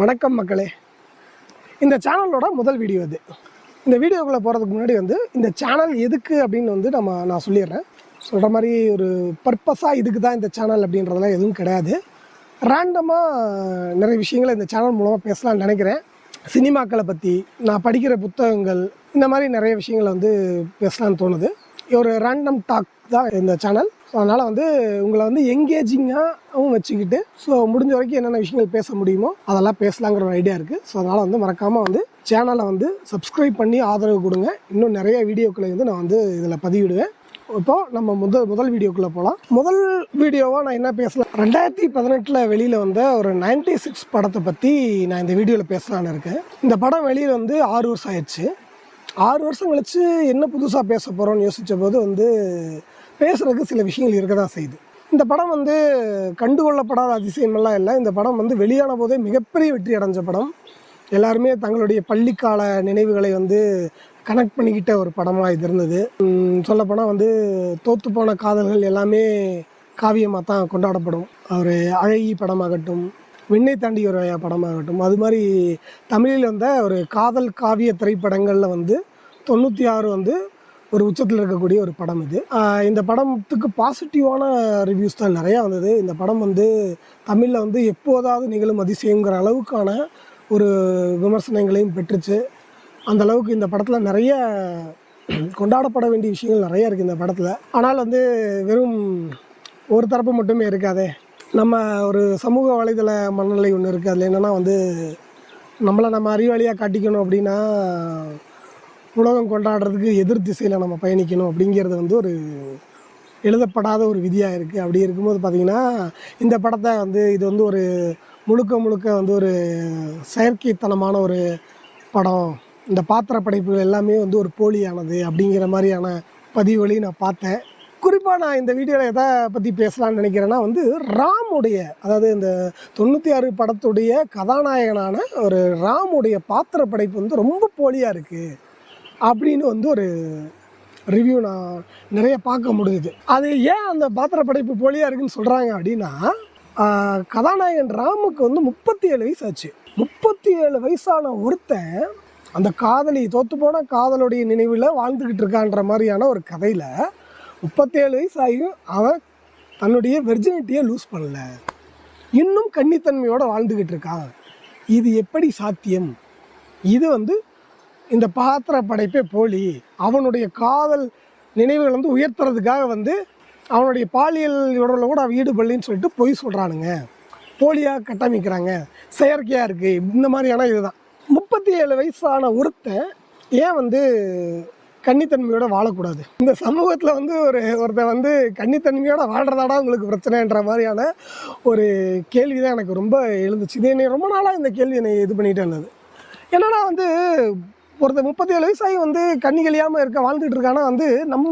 வணக்கம் மக்களே. இந்த சேனலோட முதல் வீடியோ இது. இந்த வீடியோக்குள்ளே போகிறதுக்கு முன்னாடி வந்து இந்த சேனல் எதுக்கு அப்படின்னு வந்து நம்ம நான் சொல்லிடுறேன். சொல்கிற மாதிரி ஒரு பர்பஸாக இதுக்கு தான் இந்த சேனல் அப்படின்றதெல்லாம் எதுவும் கிடையாது. ரேண்டமாக நிறைய விஷயங்களை இந்த சேனல் மூலமாக பேசலாம்னு நினைக்கிறேன். சினிமாக்களை பற்றி நான் படிக்கிற புத்தகங்கள் இந்த மாதிரி நிறைய விஷயங்களை வந்து பேசலான்னு தோணுது. ஒரு ரேண்டம் டாக் தான் இந்த சேனல். ஸோ அதனால் வந்து உங்களை வந்து எங்கேஜிங்காகவும் வச்சுக்கிட்டு ஸோ முடிஞ்ச வரைக்கும் என்னென்ன விஷயங்கள் பேச முடியுமோ அதெல்லாம் பேசலாங்கிற ஒரு ஐடியா இருக்குது ஸோ அதனால் வந்து மறக்காமல் வந்து சேனலை வந்து சப்ஸ்கிரைப் பண்ணி ஆதரவு கொடுங்க. இன்னும் நிறைய வீடியோக்களை வந்து நான் வந்து இதில் பதிவிடுவேன். இப்போ நம்ம முதல் முதல் வீடியோக்குள்ளே போகலாம் முதல் வீடியோவாக நான் என்ன பேசலாம்? ரெண்டாயிரத்தி பதினெட்டில் வெளியில் வந்த ஒரு 96 சிக்ஸ் படத்தை பற்றி நான் இந்த வீடியோவில் பேசலான்னு இருக்கேன். இந்த படம் வெளியில் வந்து ஆறு வருஷம் ஆயிடுச்சு. ஆறு வருஷம் கழிச்சு என்ன புதுசாக பேச போகிறோம்னு யோசித்த போது வந்து பேசுகிறதுக்கு சில விஷயங்கள் இருக்க தான் செய்யுது. இந்த படம் வந்து கண்டுகொள்ளப்படாத அதிசயமெல்லாம் இல்லை. இந்த படம் வந்து வெளியான போதே மிகப்பெரிய வெற்றி அடைஞ்ச படம். எல்லாருமே தங்களுடைய பள்ளிக்கால நினைவுகளை வந்து கனெக்ட் பண்ணிக்கிட்ட ஒரு படமாக இது இருந்தது. சொல்லப்போனால் வந்து தோத்து போன காதல்கள் எல்லாமே காவியமாக தான் கொண்டாடப்படும். ஒரு அழகி படமாகட்டும் விண்ணை தாண்டி ஒரு படமாகட்டும் அது மாதிரி தமிழில் வந்த ஒரு காதல் காவிய திரைப்படங்களில் வந்து தொண்ணூற்றி ஆறு வந்து ஒரு உச்சத்தில் இருக்கக்கூடிய ஒரு படம் இது. இந்த படத்துக்கு பாசிட்டிவான ரிவ்யூஸ் தான் நிறையா வந்தது. இந்த படம் வந்து தமிழில் வந்து எப்போதாவது நிகழும் அதிசயங்கிற அளவுக்கான ஒரு விமர்சனங்களையும் பெற்றுச்சு. அந்த அளவுக்கு இந்த படத்தில் நிறைய கொண்டாடப்பட வேண்டிய விஷயங்கள் நிறைய இருக்குது இந்த படத்தில். ஆனால் வந்து வெறும் ஒரு தரப்பு மட்டுமே இருக்காதே. நம்ம ஒரு சமூக வலைதள மனநிலை ஒன்று இருக்குது அதில் என்னென்னா வந்து நம்மளை நம்ம அறிவாளியாக காட்டிக்கணும் அப்படின்னா உலகம் கொண்டாடுறதுக்கு எதிர் திசையில் நம்ம பயணிக்கணும் அப்படிங்கிறது வந்து ஒரு எழுதப்படாத ஒரு விதியாக இருக்குது அப்படி இருக்கும்போது பார்த்திங்கன்னா இந்த படத்தை வந்து இது வந்து ஒரு முழுக்க முழுக்க வந்து ஒரு செயற்கைத்தனமான ஒரு படம். இந்த பாத்திர படைப்புகள் எல்லாமே வந்து ஒரு போலியானது அப்படிங்கிற மாதிரியான பதிவுகளையும் நான் பார்த்தேன். குறிப்பாக நான் இந்த வீடியோவில் எதை பற்றி பேசலாம்னு நினைக்கிறேன்னா வந்து ராமுடைய அதாவது இந்த தொண்ணூற்றி ஆறு படத்துடைய கதாநாயகனான ஒரு ராமுடைய பாத்திர படைப்பு வந்து ரொம்ப போலியாக இருக்குது அப்படின்னு வந்து ஒரு ரிவ்யூ நான் நிறைய பார்க்க முடியுது அது ஏன் அந்த பாத்திர படைப்பு போலியாக இருக்குன்னு சொல்கிறாங்க அப்படின்னா கதாநாயகன் ராமுக்கு வந்து முப்பத்தி ஏழு வயசு ஆச்சு. முப்பத்தி ஏழு வயசான ஒருத்தன் அந்த காதலி தோத்து போன காதலுடைய நினைவில் வாழ்ந்துக்கிட்டு இருக்கான்ற மாதிரியான ஒரு கதையில் முப்பத்தேழு வயசு ஆகியும் அவன் தன்னுடைய வெர்ஜினிட்டியை லூஸ் பண்ணல. இன்னும் கன்னித்தன்மையோடு வாழ்ந்துக்கிட்டு இருக்கான். இது எப்படி சாத்தியம்? இது வந்து இந்த பாத்திர படைப்பே போலி. அவனுடைய காதல் நினைவுகள் வந்து உயர்த்துறதுக்காக வந்து அவனுடைய பாலியல் உடலில் கூட அவன் ஈடுபடலைன்னு சொல்லிட்டு பொய் சொல்கிறானுங்க போலியாக கட்டமைக்கிறாங்க. செயற்கையாக இருக்குது இந்த மாதிரியான இதுதான். முப்பத்தி ஏழு வயசான ஒருத்தன் ஏன் வந்து கன்னித்தன்மையோட வாழக்கூடாது? இந்த சமூகத்தில் வந்து ஒரு ஒருத்தன் வந்து கன்னித்தன்மையோட வாழ்கிறதாடா உங்களுக்கு பிரச்சனைன்ற மாதிரியான ஒரு கேள்வி தான் எனக்கு ரொம்ப எழுந்துச்சு. இது என்னை ரொம்ப நாளாக இந்த கேள்வி என்னை இது பண்ணிகிட்டே இருந்தது என்னன்னா வந்து ஒருத்தர் முப்பத்தி ஏழு வயசாகி வந்து கண்ணி கழியாமல் இருக்க வாழ்ந்துட்டு இருக்கானா வந்து நம்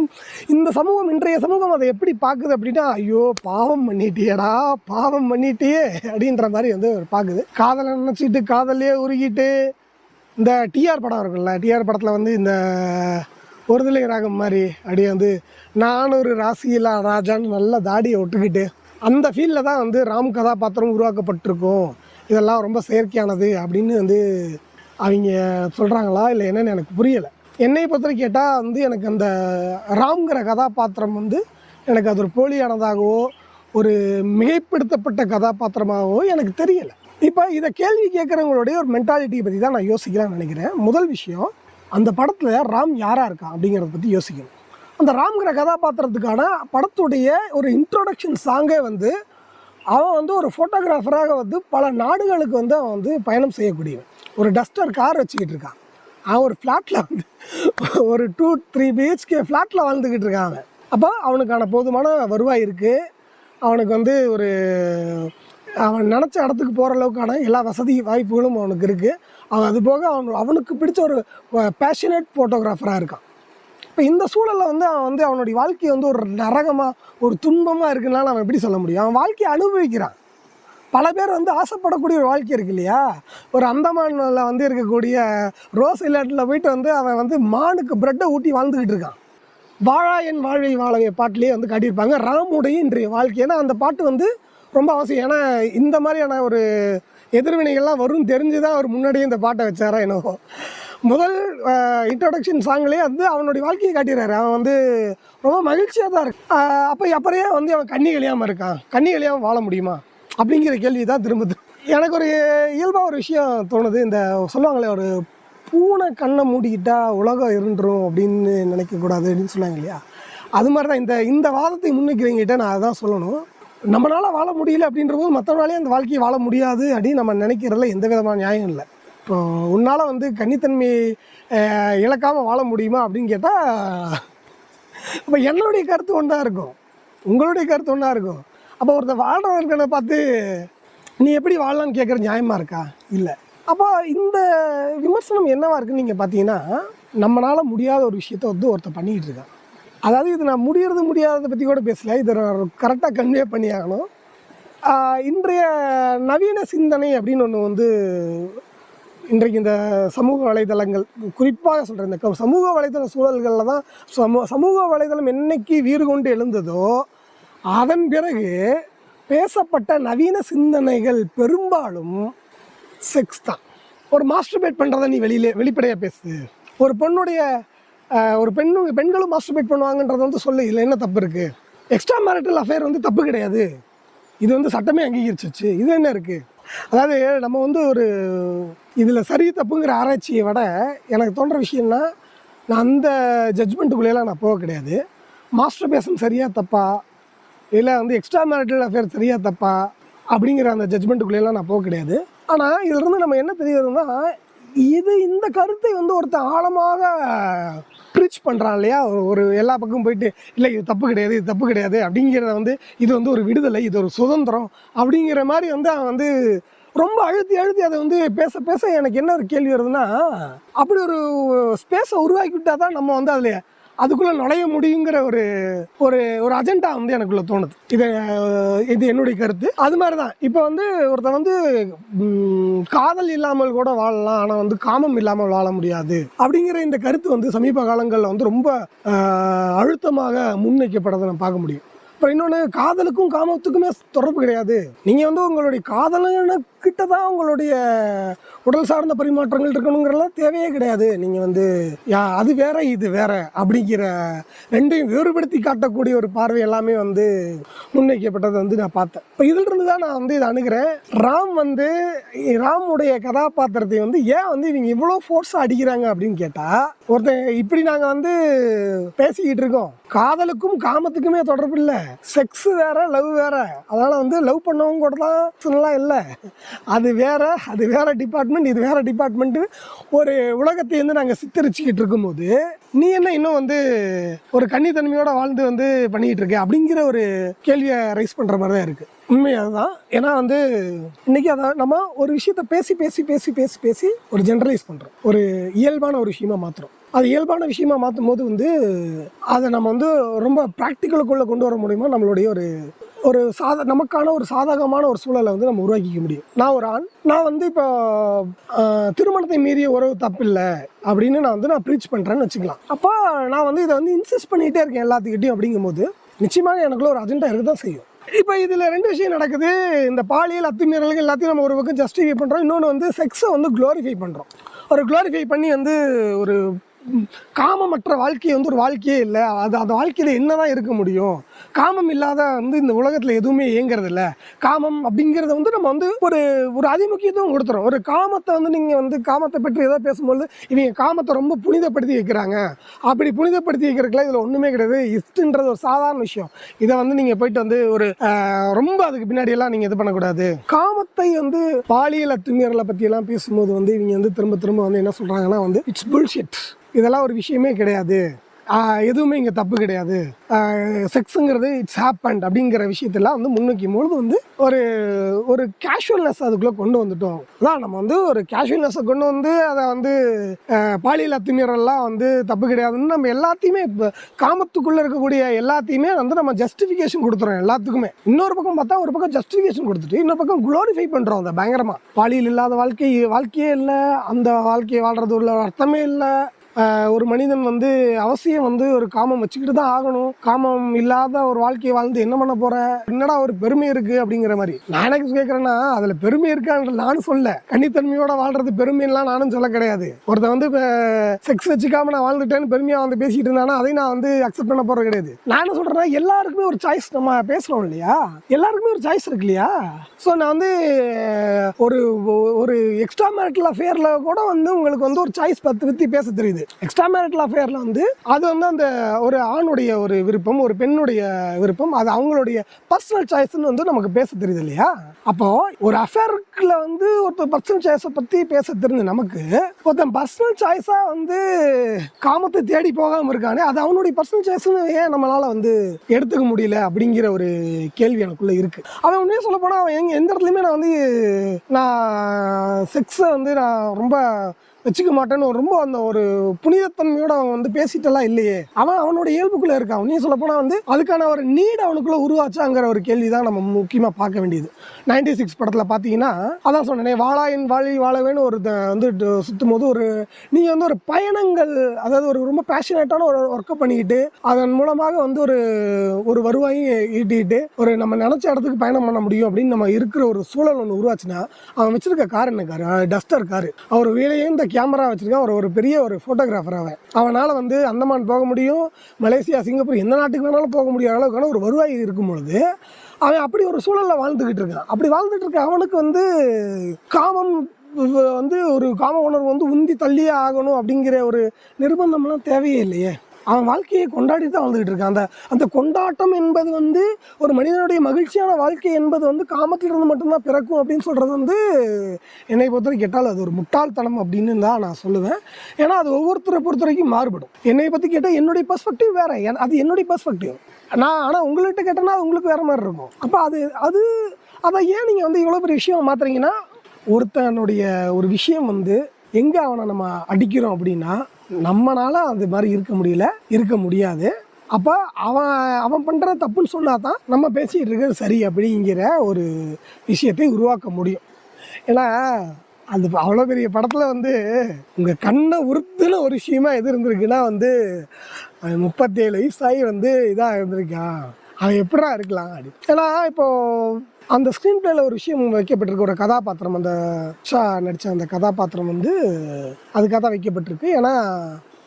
இந்த சமூகம் இன்றைய சமூகம் அதை எப்படி பார்க்குது அப்படின்னா ஐயோ பாவம் பண்ணிட்டியடா பாவம் பண்ணிட்டியே அப்படின்ற மாதிரி வந்து பார்க்குது. காதலை நினச்சிட்டு காதலையே உருகிட்டு இந்த டிஆர் படம் இருக்குல்ல டிஆர் படத்தில் வந்து இந்த ஒருதலை ராகம் மாதிரி அப்படியே வந்து நான் ஒரு ராசியிலா ராஜான்னு நல்ல தாடியை ஒட்டுக்கிட்டு அந்த ஃபீல்டில் தான் வந்து ராம் கதாபாத்திரம் உருவாக்கப்பட்டிருக்கும். இதெல்லாம் ரொம்ப செயற்கையானது அப்படின்னு வந்து அவங்க சொல்கிறாங்களா இல்லை என்னன்னு எனக்கு புரியலை. என்னை பொறுத்தவரை கேட்டால் வந்து எனக்கு அந்த ராம்ங்கிற கதாபாத்திரம் வந்து எனக்கு அது ஒரு போலியானதாகவோ ஒரு மிகைப்படுத்தப்பட்ட கதாபாத்திரமாகவோ எனக்கு தெரியலை. இப்போ இதை கேள்வி கேட்குறவங்களுடைய ஒரு மென்டாலிட்டியை பற்றி தான் நான் யோசிக்கலாம்னு நினைக்கிறேன். முதல் விஷயம் அந்த படத்தில் ராம் யாராக இருக்கான் அப்படிங்கிறத பற்றி யோசிக்கணும். அந்த ராம்ங்கிற கதாபாத்திரத்துக்கான படத்துடைய ஒரு இன்ட்ரோடக்ஷன் சாங்கே வந்து அவன் வந்து ஒரு ஃபோட்டோகிராஃபராக வந்து பல நாடுகளுக்கு வந்து அவன் வந்து பயணம் செய்யக்கூடியவன். ஒரு டஸ்டர் கார் வச்சுக்கிட்டு இருக்கான். அவன் ஒரு ஃப்ளாட்டில் வந்து ஒரு டூ த்ரீ பிஹெச்கே ஃப்ளாட்டில் வாழ்ந்துக்கிட்டு இருக்கான் அவன். அப்போ அவனுக்கான போதுமான வருவாய் இருக்குது அவனுக்கு வந்து ஒரு அவன் நினச்ச இடத்துக்கு போகிற அளவுக்கான எல்லா வசதி வாய்ப்புகளும் அவனுக்கு இருக்குது அவன் அது போக அவன் அவனுக்கு பிடிச்ச ஒரு பேஷனேட் ஃபோட்டோகிராஃபராக இருக்கான். இப்போ இந்த சூழலில் வந்து அவன் வந்து அவனுடைய வாழ்க்கையை வந்து ஒரு நரகமாக ஒரு துன்பமாக இருக்குனால அவன் எப்படி சொல்ல முடியும்? அவன் வாழ்க்கையை அனுபவிக்கிறான். பல பேர் வந்து ஆசைப்படக்கூடிய ஒரு வாழ்க்கை இருக்கு இல்லையா? ஒரு அந்தமானில் வந்து இருக்கக்கூடிய ரோஸ் இல்லாட்டில் போயிட்டு வந்து அவன் வந்து மானுக்கு பிரெட்டை ஊட்டி வாழ்ந்துக்கிட்டு இருக்கான். வாழா என் வாழ்வை வாழவே பாட்டிலேயே வந்து காட்டியிருப்பாங்க. ராமுடைய இன்றைய வாழ்க்கை. ஏன்னா அந்த பாட்டு வந்து ரொம்ப அவசியம். ஏன்னா இந்த மாதிரியான ஒரு எதிர்வினைகள்லாம் வரும். தெரிஞ்சு தான் அவர் முன்னாடியே இந்த பாட்டை வச்சாரா என்னவோ. முதல் இன்ட்ரோடக்ஷன் சாங்லேயே வந்து அவனுடைய வாழ்க்கையை காட்டிடுறாரு. அவன் வந்து ரொம்ப மகிழ்ச்சியாக தான் இருக்கு அப்போ அப்புறையே வந்து அவன் கண்ணி கழியாமல் இருக்கான். கண்ணி கழியாமல் வாழ முடியுமா? அப்படிங்கிற கேள்வி தான் திரும்ப. எனக்கு ஒரு இயல்பாக ஒரு விஷயம் தோணுது. இந்த சொல்லுவாங்களே ஒரு பூனை கண்ணை மூடிக்கிட்டா உலகம் இருந்துரும் அப்படின்னு நினைக்கக்கூடாது அப்படின்னு சொல்லுவாங்க இல்லையா? அது மாதிரி தான் இந்த இந்த வாதத்தை முன்னிக்கிறவங்ககிட்ட நான் அதான் சொல்லணும். நம்மளால் வாழ முடியல அப்படின்றபோது மற்றவனாலே அந்த வாழ்க்கையை வாழ முடியாது அப்படின்னு நம்ம நினைக்கிறதுல எந்த விதமான நியாயம் இல்லை. இப்போ உன்னால் வந்து கன்னித்தன்மை இழக்காமல் வாழ முடியுமா அப்படின்னு கேட்டால் அப்போ என்னுடைய கருத்து ஒன்றா இருக்கும். உங்களுடைய கருத்து ஒன்றா இருக்கும். அப்போ ஒருத்தர் வாழ்கிறவர்களை பார்த்து நீ எப்படி வாழலாம்னு கேட்குற நியாயமாக இருக்கா? இல்லை. அப்போ இந்த விமர்சனம் என்னவாக இருக்குன்னு நீங்கள் பார்த்தீங்கன்னா நம்மளால் முடியாத ஒரு விஷயத்த வந்து ஒருத்தர் பண்ணிக்கிட்டு இருக்கான். அதாவது இது நான் முடியறது முடியாததை பற்றி கூட பேசல. இதை கரெக்டாக கன்வே பண்ணி ஆகணும் இன்றைய நவீன சிந்தனை அப்படின்னு ஒன்று வந்து இன்றைக்கு இந்த சமூக வலைதளங்கள் குறிப்பாக சொல்கிறேன் இந்த க- சமூக வலைதள சூழல்களில் தான் சமூ சமூக வலைதளம் என்னைக்கு வீறு கொண்டு எழுந்ததோ அதன் பிறகு பேசப்பட்ட நவீன சிந்தனைகள் பெரும்பாலும் செக்ஸ் தான். ஒரு மாஸ்டர்பேட் பண்ணுறத நீ வெளியிலே வெளிப்படையாக பேசு. ஒரு பொண்ணுடைய ஒரு பெண்ணு பெண்களும் மாஸ்டர்பேட் பண்ணுவாங்கன்றது வந்து சொல்லு இதில் என்ன தப்பு இருக்குது எக்ஸ்ட்ரா மேரிட்டல் அஃபேர் வந்து தப்பு கிடையாது. இது வந்து சட்டமே அங்கீகரிச்சிச்சு. இது என்ன இருக்குது அதாவது நம்ம வந்து ஒரு இதில் சரி தப்புங்கிற ஆராய்ச்சியை விட எனக்கு தோன்ற விஷயம்னா நான் அந்த ஜட்ஜ்மெண்ட்டுக்குள்ளேலாம் நான் போக கிடையாது. மாஸ்டர் பேசன் சரியாக தப்பா? இல்லை வந்து எக்ஸ்ட்ரா மேரிட்டல் அஃபேர் சரியா தப்பா அப்படிங்கிற அந்த ஜட்ஜ்மெண்ட்டுக்குள்ளேலாம் நான் போக கிடையாது. ஆனால் இதிலிருந்து நம்ம என்ன தெரிய வரும்னா இது இந்த கருத்தை வந்து ஒருத்தன் ஆழமாக ப்ரீச் பண்ணுறான் இல்லையா? ஒரு- ஒரு எல்லா பக்கமும் போயிட்டு இல்லை இது தப்பு கிடையாது இது தப்பு கிடையாது அப்படிங்கிறத வந்து இது வந்து ஒரு விடுதலை இது ஒரு சுதந்திரம் அப்படிங்கிற மாதிரி வந்து அவன் வந்து ரொம்ப அழுத்தி அழுத்தி அதை வந்து பேச பேச எனக்கு என்ன ஒரு கேள்வி வருதுன்னா அப்படி ஒரு ஸ்பேஸை உருவாக்கி விட்டா தான் நம்ம வந்து அதில் அதுக்குள்ளே நுழைய முடியுங்கிற ஒரு ஒரு ஒரு அஜெண்டா வந்து எனக்குள்ள தோணுது. இது இது என்னுடைய கருத்து. அது மாதிரி தான் இப்போ வந்து ஒருத்தன் வந்து காதல் இல்லாமல் கூட வாழலாம் ஆனால் வந்து காமம் இல்லாமல் வாழ முடியாது அப்படிங்கிற இந்த கருத்து வந்து சமீப காலங்களில் வந்து ரொம்ப அழுத்தமாக முன்வைக்கப்படுறதை நம்ம பார்க்க முடியும். அப்புறம் இன்னொன்று காதலுக்கும் காமத்துக்குமே தொடர்பு கிடையாது. நீங்கள் வந்து உங்களுடைய காதலனுக்கிட்ட தான் உங்களுடைய உடல் சார்ந்த பரிமாற்றங்கள் இருக்கணுங்கிறலாம் தேவையே கிடையாது. நீங்கள் வந்து யா அது வேற இது வேற அப்படிங்கிற ரெண்டையும் வேறுபடுத்தி காட்டக்கூடிய ஒரு பார்வை எல்லாமே வந்து முன்வைக்கப்பட்டதை வந்து நான் பார்த்தேன். இப்போ இதிலிருந்து தான் நான் வந்து இதை அணுகிறேன். ராம் வந்து ராமுடைய கதாபாத்திரத்தை வந்து ஏன் வந்து இவங்க இவ்வளோ ஃபோர்ஸாக அடிக்கிறாங்க அப்படின்னு கேட்டால் ஒருத்தன் இப்படி நாங்கள் வந்து பேசிக்கிட்டு இருக்கோம். காதலுக்கும் காமத்துக்குமே தொடர்பு இல்லை. செக்ஸ் வேற லவ் வேற. அதனால வந்து லவ் பண்ணவங்க கூட தான் இல்லை. அது வேற அது வேற டிபார்ட்மெண்ட் இது வேற டிபார்ட்மெண்ட்டு ஒரு உலகத்தை வந்து நாங்கள் சித்தரிச்சுக்கிட்டு இருக்கும்போது நீ என்ன இன்னும் வந்து ஒரு கன்னித்தன்மையோட வாழ்ந்து வந்து பண்ணிக்கிட்டு இருக்க அப்படிங்கிற ஒரு கேள்வியை ரைஸ் பண்ணுற மாதிரி தான் இருக்குது உண்மை அதுதான். ஏன்னா வந்து இன்னைக்கு அதான் நம்ம ஒரு விஷயத்த பேசி பேசி பேசி பேசி பேசி ஒரு ஜென்ரலைஸ் பண்ணுறோம் ஒரு இயல்பான ஒரு விஷயமா மாற்றுறோம் அது இயல்பான விஷயமா மாற்றும் போது வந்து அதை நம்ம வந்து ரொம்ப ப்ராக்டிக்கலுக்குள்ளே கொண்டு வர முடியுமா? நம்மளுடைய ஒரு ஒரு சாத நமக்கான ஒரு சாதகமான ஒரு சூழலை வந்து நம்ம உருவாக்கிக்க முடியும். நான் ஒரு ஆண். நான் வந்து இப்போ திருமணத்தை மீறிய உறவு தப்பில்லை அப்படின்னு நான் வந்து நான் ப்ரீச் பண்ணுறேன்னு வச்சுக்கலாம். அப்போ நான் வந்து இதை வந்து இன்சிஸ்ட் பண்ணிகிட்டே இருக்கேன் எல்லாத்துக்கிட்டையும் அப்படிங்கும்போது நிச்சயமாக எனக்குள்ள ஒரு அஜெண்டா இருக்க தான் செய்யும். இப்போ இதில் ரெண்டு விஷயம் நடக்குது. இந்த பாலியல் அத்துமீறல்கள் எல்லாத்தையும் நம்ம ஒரு பக்கம் ஜஸ்டிஃபை பண்ணுறோம் இன்னொன்று வந்து செக்ஸை வந்து க்ளோரிஃபை பண்ணுறோம் ஒரு க்ளோரிஃபை பண்ணி வந்து ஒரு காமமற்ற வாழ்க்கையை வந்து ஒரு வாழ்க்கையே இல்லை. அது அந்த வாழ்க்கையில் என்ன தான் இருக்க முடியும்? காமம் இல்லாத வந்து இந்த உலகத்தில் எதுவுமே இயங்குறது இல்லை காமம் அப்படிங்கிறத வந்து நம்ம வந்து ஒரு ஒரு அதிமுக்கியத்துவம் கொடுத்துறோம். ஒரு காமத்தை வந்து நீங்கள் வந்து காமத்தை பற்றி ஏதோ பேசும்போது இவங்க காமத்தை ரொம்ப புனிதப்படுத்தி வைக்கிறாங்க. அப்படி புனிதப்படுத்தி வைக்கிறதுக்குலாம் இதில் ஒன்றுமே கிடையாது. இஷ்டன்றது ஒரு சாதாரண விஷயம். இதை வந்து நீங்கள் போயிட்டு வந்து ஒரு ரொம்ப அதுக்கு பின்னாடியெல்லாம் நீங்கள் இது பண்ணக்கூடாது. காமத்தை வந்து பாலியல் அத்துமீறலை பற்றியெல்லாம் பேசும்போது வந்து இவங்க வந்து திரும்ப திரும்ப வந்து என்ன சொல்கிறாங்கன்னா வந்து இட்ஸ் புல்ஷிட் இதெல்லாம் ஒரு விஷயமே கிடையாது. எதுவுமே இங்கே தப்பு கிடையாது. செக்ஸுங்கிறது இட்ஸ் ஹேப்பண்ட் அப்படிங்கிற விஷயத்தெல்லாம் வந்து முன்னோக்கி பொழுது வந்து ஒரு ஒரு கேஷுவல்னஸ் அதுக்குள்ளே கொண்டு வந்துட்டோம். அதான் நம்ம வந்து ஒரு கேஷுவல்னஸை கொண்டு வந்து அதை வந்து பாலியல் அத்துமீறல்லாம் வந்து தப்பு கிடையாதுன்னு நம்ம எல்லாத்தையுமே இப்போ காமத்துக்குள்ளே இருக்கக்கூடிய எல்லாத்தையுமே வந்து நம்ம ஜஸ்டிஃபிகேஷன் கொடுத்துறோம் எல்லாத்துக்குமே. இன்னொரு பக்கம் பார்த்தா ஒரு பக்கம் ஜஸ்டிஃபிகேஷன் கொடுத்துட்டு இன்னொரு பக்கம் குளோரிஃபை பண்ணுறோம் அதை பயங்கரமாக பாலியல் இல்லாத வாழ்க்கை வாழ்க்கையே இல்லை. அந்த வாழ்க்கையை வாழ்கிறது உள்ள அர்த்தமே இல்லை. ஒரு மனிதன் வந்து அவசியம் வந்து ஒரு காமம் வச்சுக்கிட்டு தான் ஆகணும். காமம் இல்லாத ஒரு வாழ்க்கையை வாழ்ந்து என்ன பண்ண போற என்னடா ஒரு பெருமை இருக்கு அப்படிங்கிற மாதிரி. நான் எனக்கு கேட்கறேன்னா அதுல பெருமை இருக்கான்ற நானும் சொல்ல கன்னித்தன்மையோட வாழ்றது பெருமைலாம் நானும் சொல்ல கிடையாது. ஒருத்தன் வந்து செக்ஸ் வச்சுக்காம நான் வாழ்ந்துட்டேன்னு பெருமையா வந்து பேசிட்டு இருந்தானா அதையும் நான் வந்து அக்செப்ட் பண்ண போறது கிடையாது. நான் என்ன எல்லாருக்குமே ஒரு சாய்ஸ் நம்ம பேசுறோம் இல்லையா? எல்லாருக்குமே ஒரு சாய்ஸ் இருக்கு இல்லையா? ஸோ நான் வந்து ஒரு ஒரு எக்ஸ்ட்ரா மேரிட்டல் அஃபேர்ல கூட வந்து உங்களுக்கு வந்து ஒரு சாய்ஸ் பத்து பத்தி பேச தெரியுது. எக்ஸ்ட்ரா மேரிட்டல் அஃபேரில் வந்து அது வந்து அந்த ஒரு ஆணுடைய ஒரு விருப்பம் ஒரு பெண்ணுடைய விருப்பம் அது அவங்களுடைய பர்சனல் சாய்ஸ்னு வந்து நமக்கு பேச தெரியுது இல்லையா? அப்போ ஒரு அஃபேருக்குள்ள வந்து ஒருத்தர் பர்சனல் சாய்ஸை பற்றி பேச தெரிஞ்ச நமக்கு ஒருத்தன் பர்சனல் சாய்ஸாக வந்து காமத்தை தேடி போகாமல் இருக்கானே அது அவனுடைய பர்சனல் சாய்ஸ்னு ஏன் நம்மளால் வந்து எடுத்துக்க முடியல அப்படிங்கிற ஒரு கேள்வி எனக்குள்ள இருக்கு. அவன் உண்மையாக சொல்ல போனால் அவன் எங்கே எந்த இடத்துலையுமே நான் வந்து நான் செக்ஸை வந்து நான் ரொம்ப வச்சுக்க மாட்டேன்னு ஒரு ரொம்ப அந்த ஒரு புனிதத்தன்மையோட அவன் வந்து பேசிட்டெல்லாம் இல்லையே. அவன் அவனோட இயல்புக்குள்ள இருக்கான். நீ சொல்ல போனா வந்து அதுக்கான ஒரு நீட் அவனுக்குள்ள உருவாச்சாங்கிற ஒரு கேள்வி தான் நம்ம முக்கியமாக பார்க்க வேண்டியது. நைன்டி சிக்ஸ் படத்தில் பார்த்தீங்கன்னா அதான் சொன்னேனே வாழாயின் வாழி வாழவேன்னு ஒரு வந்து சுற்றும் சுத்தும் போது ஒரு நீங்கள் வந்து ஒரு பயணங்கள் அதாவது ஒரு ரொம்ப பேஷனேட்டான ஒரு ஒர்க்கை பண்ணிக்கிட்டு அதன் மூலமாக வந்து ஒரு ஒரு வருவாயும் ஈட்டிக்கிட்டு ஒரு நம்ம நினச்ச இடத்துக்கு பயணம் பண்ண முடியும் அப்படின்னு நம்ம இருக்கிற ஒரு சூழல் ஒன்று உருவாச்சுன்னா அவன் வச்சிருக்க கார் என்ன கார்? Duster car. அவர் வேலையும் இந்த கேமரா வச்சிருக்கான் அவர் ஒரு பெரிய ஒரு ஃபோட்டோ ஃபோட்டோகிராஃபர் அவன். அவனால் வந்து அந்தமான் போக முடியும் மலேசியா சிங்கப்பூர் எந்த நாட்டுக்கு வேணாலும் போக முடியாத அளவுக்கான ஒரு வருவாய் இருக்கும் பொழுது அவன் அப்படி ஒரு சூழலில் வாழ்ந்துக்கிட்டு இருக்கான். அப்படி வாழ்ந்துட்டு இருக்க அவனுக்கு வந்து காமம் வந்து ஒரு காம உணர்வு வந்து உந்தி தள்ளியே ஆகணும் அப்படிங்கிற ஒரு நிர்பந்தம்லாம் தேவையே இல்லையே. அவன் வாழ்க்கையை கொண்டாடி தான் வாழ்ந்துகிட்டு இருக்கான். அந்த அந்த கொண்டாட்டம் என்பது வந்து ஒரு மனிதனுடைய மகிழ்ச்சியான வாழ்க்கை என்பது வந்து காமத்திலிருந்து மட்டும்தான் பிறக்கும் அப்படின்னு சொல்கிறது வந்து என்னை பொறுத்தவரைக்கும் கேட்டால் அது ஒரு முட்டாள்தனம் அப்படின்னு தான் நான் சொல்லுவேன். ஏன்னா அது ஒவ்வொருத்தரை பொறுத்த வரைக்கும் மாறுபடும். என்னை பற்றி கேட்டால் என்னுடைய பர்ஸ்பெக்டிவ் வேறு. அது என்னுடைய பர்ஸ்பெக்டிவ் நான் ஆனால் உங்கள்கிட்ட கேட்டேன்னா அது உங்களுக்கு வேறு மாதிரி இருக்கும். அப்போ அது அது அதை ஏன் நீங்கள் வந்து இவ்வளோ பெரிய விஷயம் மாத்துறீங்கன்னா ஒருத்தனுடைய ஒரு விஷயம் வந்து எங்கே அவனை நம்ம அடிக்கிறோம் அப்படின்னா நம்மனால அது மாதிரி இருக்க முடியல இருக்க முடியாது. அப்போ அவன் அவன் பண்ணுற தப்புன்னு சொன்னா தான் நம்ம பேசிகிட்டு இருக்கிறது சரி அப்படிங்கிற ஒரு விஷயத்தை உருவாக்க முடியும். ஏன்னா அந்த அவ்வளோ பெரிய படத்தில் வந்து உங்கள் கண்ணை உறுத்துன ஒரு விஷயமா எது இருந்திருக்குன்னா வந்து முப்பத்தேழு வயசாகி வந்து இதாக இருந்திருக்கான். அவன் எப்படா இருக்கலாம் அப்படி. ஏன்னா இப்போ அந்த ஸ்க்ரீன் பிளேல ஒரு விஷயம் வைக்கப்பட்டிருக்கு ஒரு கதாபாத்திரம் அந்த ஷா நடித்த அந்த கதாபாத்திரம் வந்து அதுக்காக தான் வைக்கப்பட்டிருக்கு. ஏன்னா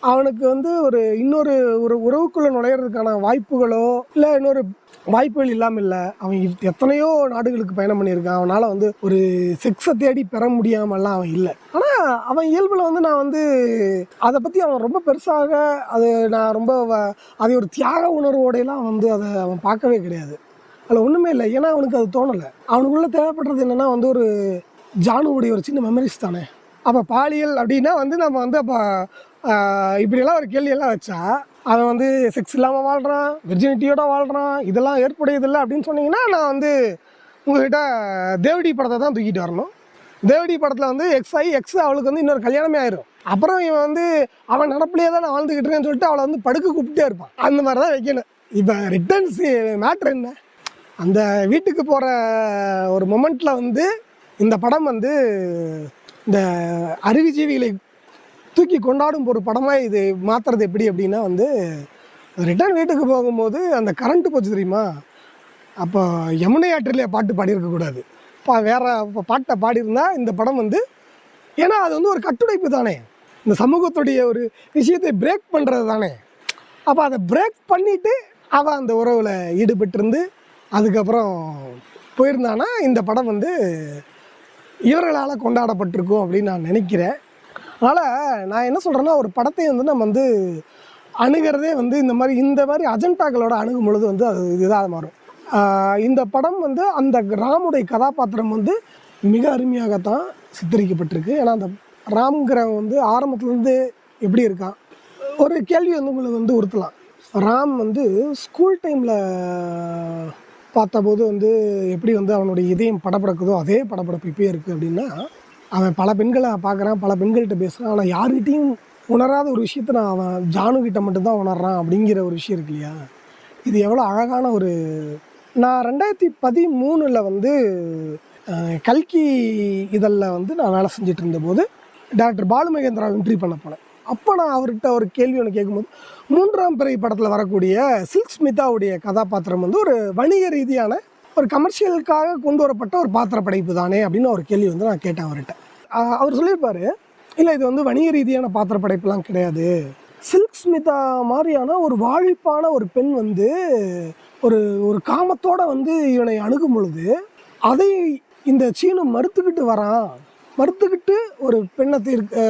அவனுக்கு வந்து ஒரு இன்னொரு ஒரு உறவுக்குள்ளே நுழையிறதுக்கான வாய்ப்புகளோ இல்லை இன்னொரு வாய்ப்புகள் இல்லாமல் இல்லை. அவன் எத்தனையோ நாடுகளுக்கு பயணம் பண்ணியிருக்கான். அவனால் வந்து ஒரு செக்ஸை தேடி பெற முடியாமல்லாம் அவன் இல்லை. ஆனால் அவன் இயல்பில் வந்து நான் வந்து அதை பற்றி அவன் ரொம்ப பெருசாக அது நான் ரொம்ப வ- அதை ஒரு தியாக உணர்வோடையெல்லாம் வந்து அதை அவன் பார்க்கவே கிடையாது. அதில் ஒன்றுமே இல்லை. ஏன்னா அவனுக்கு அது தோணலை. அவனுக்குள்ளே தேவைப்படுறது என்னென்னா வந்து ஒரு ஜானுவுடைய ஒரு சின்ன மெமரிஸ் தானே. அப்போ பாலியல் அப்படின்னா வந்து நம்ம வந்து அப்போ இப்படியெல்லாம் ஒரு கேள்வியெல்லாம் வச்சா அவன் வந்து செக்ஸ் இல்லாமல் வாழ்கிறான் வெர்ஜினிட்டியோட வாழ்கிறான் இதெல்லாம் ஏற்புடையதில்லை அப்படின்னு சொன்னீங்கன்னா நான் வந்து உங்ககிட்ட தேவடி படத்தை தான் தூக்கிட்டு வரணும். தேவடி படத்தில் வந்து எக்ஸ் ஆகி எக்ஸ் அவளுக்கு வந்து இன்னொரு கல்யாணமே ஆயிரும். அப்புறம் இவன் வந்து அவன் நடப்பிலேயே தான் நான் வாழ்ந்துக்கிட்டு இருக்கேன்னு சொல்லிட்டு அவளை வந்து படுக்க கூப்பிட்டே இருப்பான். அந்த மாதிரி தான் வைக்கணும். இப்போ ரிட்டர்ன்ஸ் மேட்ரு என்ன? அந்த வீட்டுக்கு போகிற ஒரு மொமெண்ட்டில் வந்து இந்த படம் வந்து இந்த அறிவுஜீவிகளை தூக்கி கொண்டாடும் ஒரு படமாக இது மாற்றுறது எப்படி அப்படின்னா வந்து ரிட்டர்ன் வீட்டுக்கு போகும்போது அந்த கரண்ட்டு போச்சு தெரியுமா? அப்போ யமுனை ஆற்றிலே பாட்டு பாடியிருக்கக்கூடாது பா வேற பாட்டை பாடியிருந்தா இந்த படம் வந்து ஏன்னா அது வந்து ஒரு கட்டுடைப்பு தானே. இந்த சமூகத்துடைய ஒரு விஷயத்தை பிரேக் பண்ணுறது தானே. அப்போ அதை பிரேக் பண்ணிவிட்டு அவள் அந்த உறவில் ஈடுபட்டிருந்து அதுக்கப்புறம் போயிருந்தானா இந்த படம் வந்து இவர்களால் கொண்டாடப்பட்டிருக்கும் அப்படின்னு நான் நினைக்கிறேன். அதனால் நான் என்ன சொல்கிறேன்னா ஒரு படத்தை வந்து நம்ம வந்து அணுகிறதே வந்து இந்த மாதிரி இந்த மாதிரி அஜெண்டாக்களோட அணுகும் பொழுது வந்து அது இதாக மாறும். இந்த படம் வந்து அந்த ராமுடைய கதாபாத்திரம் வந்து மிக அருமையாகத்தான் சித்தரிக்கப்பட்டிருக்கு. ஏன்னா அந்த ராம்ங்கிறவன் வந்து ஆரம்பத்துலேருந்து எப்படி இருக்கான்? ஒரு கேள்வி வந்து உங்களுக்கு வந்து உறுத்தலாம். ராம் வந்து ஸ்கூல் டைமில் பார்த்தபோது வந்து எப்படி வந்து அவனுடைய இதயம் படப்படக்குதோ அதே படப்படப்பு இப்பயே இருக்குது அப்படின்னா அவன் பல பெண்களை பார்க்குறான் பல பெண்கள்கிட்ட பேசுகிறான் ஆனால் யார்கிட்டையும் உணராத ஒரு விஷயத்த நான் அவன் ஜானுகிட்ட மட்டும்தான் உணர்றான் அப்படிங்கிற ஒரு விஷயம் இருக்கு இல்லையா? இது எவ்வளோ அழகான ஒரு நான் ரெண்டாயிரத்தி பதிமூணில் வந்து கல்கி இதழில் வந்து நான் வேலை செஞ்சுட்டு இருந்தபோது டாக்டர் பாலு மகேந்திரா பண்ண போனேன். அப்போ நான் அவர்கிட்ட ஒரு கேள்வி ஒன்று கேட்கும்போது மூன்றாம் பிறை படத்தில் வரக்கூடிய சில்க் ஸ்மிதாவுடைய கதாபாத்திரம் வந்து ஒரு வணிக ரீதியான ஒரு கமர்ஷியலுக்காக கொண்டு வரப்பட்ட ஒரு பாத்திர படைப்பு தானே அப்படின்னு ஒரு கேள்வி வந்து நான் கேட்டேன் அவர்கிட்ட. அவர் சொல்லியிருப்பார் இல்லை இது வந்து வணிக ரீதியான பாத்திர படைப்புலாம் கிடையாது. சில்க் ஸ்மிதா மாதிரியான ஒரு வாழிப்பான ஒரு பெண் வந்து ஒரு ஒரு காமத்தோடு வந்து இவனை அணுகும் பொழுது அதை இந்த சீனம் மறுத்துக்கிட்டு வரான். மறுத்துக்கிட்டு ஒரு பெண்ணை தீர்க்க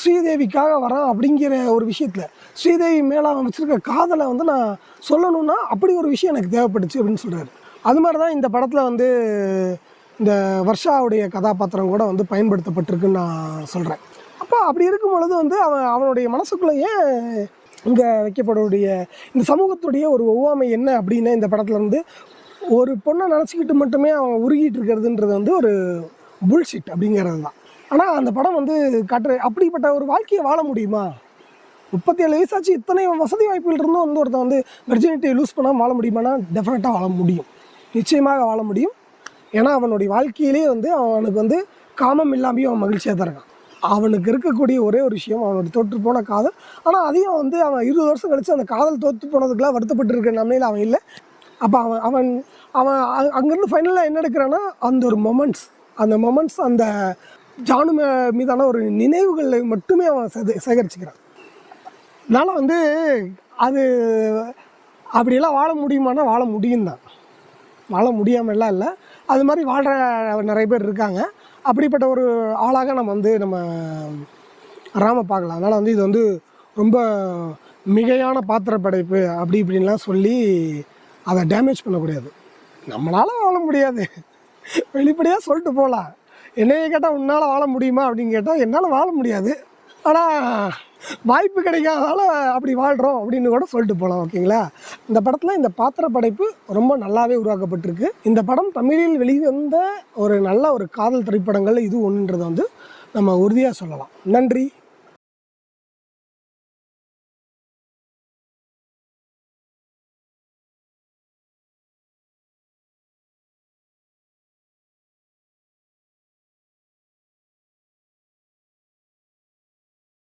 ஸ்ரீதேவிக்காக வரான் அப்படிங்கிற ஒரு விஷயத்தில் ஸ்ரீதேவி மேலே அவன் வச்சுருக்க காதலை வந்து நான் சொல்லணும்னா அப்படி ஒரு விஷயம் எனக்கு தேவைப்பட்டுச்சு அப்படின்னு சொல்கிறாரு அது மாதிரி தான் இந்த படத்தில் வந்து இந்த வர்ஷாவுடைய கதாபாத்திரம் கூட வந்து பயன்படுத்தப்பட்டிருக்குன்னு நான் சொல்கிறேன் அப்போ அப்படி இருக்கும் பொழுது வந்து அவன் அவனுடைய மனசுக்குள்ளே ஏன் இங்கே வைக்கப்படக்கூடிய இந்த சமூகத்துடைய ஒரு ஒவ்வாமை என்ன அப்படின்னு இந்த படத்தில் வந்து ஒரு பொண்ணை நினச்சிக்கிட்டு மட்டுமே அவன் உருகிட்டு இருக்கிறதுன்றது வந்து ஒரு புல்ஷிட் அப்படிங்கிறது தான். ஆனால் அந்த படம் வந்து காட்டுற அப்படிப்பட்ட ஒரு வாழ்க்கையை வாழ முடியுமா? முப்பத்தி ஏழு வயசாச்சு இத்தனை வசதி வாய்ப்புகள் இருந்தும் வந்து ஒருத்தன் வந்து வெர்ஜினிட்டியை லூஸ் பண்ணாமல் வாழ முடியுமானா டெஃபினட்டாக வாழ முடியும். நிச்சயமாக வாழ முடியும். ஏன்னா அவனுடைய வாழ்க்கையிலே வந்து அவனுக்கு வந்து காமம் இல்லாமையும் அவன் மகிழ்ச்சியாக தான் இருக்கான். அவனுக்கு இருக்கக்கூடிய ஒரே ஒரு விஷயம் அவனுடைய தோற்று போன காதல். ஆனால் அதையும் வந்து அவன் இருபது வருஷம் கழித்து அந்த காதல் தோற்று போனதுக்கெல்லாம் வருத்தப்பட்டு இருக்கிற நிலைமையில் அவன் இல்லை. அப்போ அவன் அவன் அவன் அ- அங்கேருந்து ஃபைனலாக என்ன எடுக்கிறான்னா அந்த ஒரு மொமெண்ட்ஸ் அந்த மொமெண்ட்ஸ் அந்த ஜானு மே- மீதான ஒரு நினைவுகளை மட்டுமே அவன் சேத சேகரிச்சுக்கிறான். அதனால் வந்து அது அப்படியெல்லாம் வாழ முடியுமானா வாழ முடியும் தான் வாழ முடியாமல்லாம் இல்லை. அது மாதிரி வாழ்கிற நிறைய பேர் இருக்காங்க. அப்படிப்பட்ட ஒரு ஆளாக நம்ம வந்து நம்ம ராம பார்க்கலாம். அதனால் வந்து இது வந்து ரொம்ப மிகையான பாத்திர படைப்பு அப்படி இப்படின்லாம் சொல்லி அதை டேமேஜ் பண்ணக்கூடாது நம்மளால் வாழ முடியாது. வெளிப்படையாக சொல்லிட்டு போகலாம் என்னைய கேட்டால் உன்னால் வாழ முடியுமா அப்படின்னு கேட்டால் என்னால் வாழ முடியாது. ஆனால் வாய்ப்பு கிடைக்காதனால அப்படி வாழ்கிறோம் அப்படின்னு கூட சொல்லிட்டு போகலாம் ஓகேங்களா? இந்த படத்தில் இந்த பாத்திர படைப்பு ரொம்ப நல்லாவே உருவாக்கப்பட்டிருக்கு. இந்த படம் தமிழில் வெளிவந்த ஒரு நல்ல ஒரு காதல் திரைப்படங்கள் இது ஒன்றுன்றதை வந்து நம்ம உறுதியாக சொல்லலாம். நன்றி.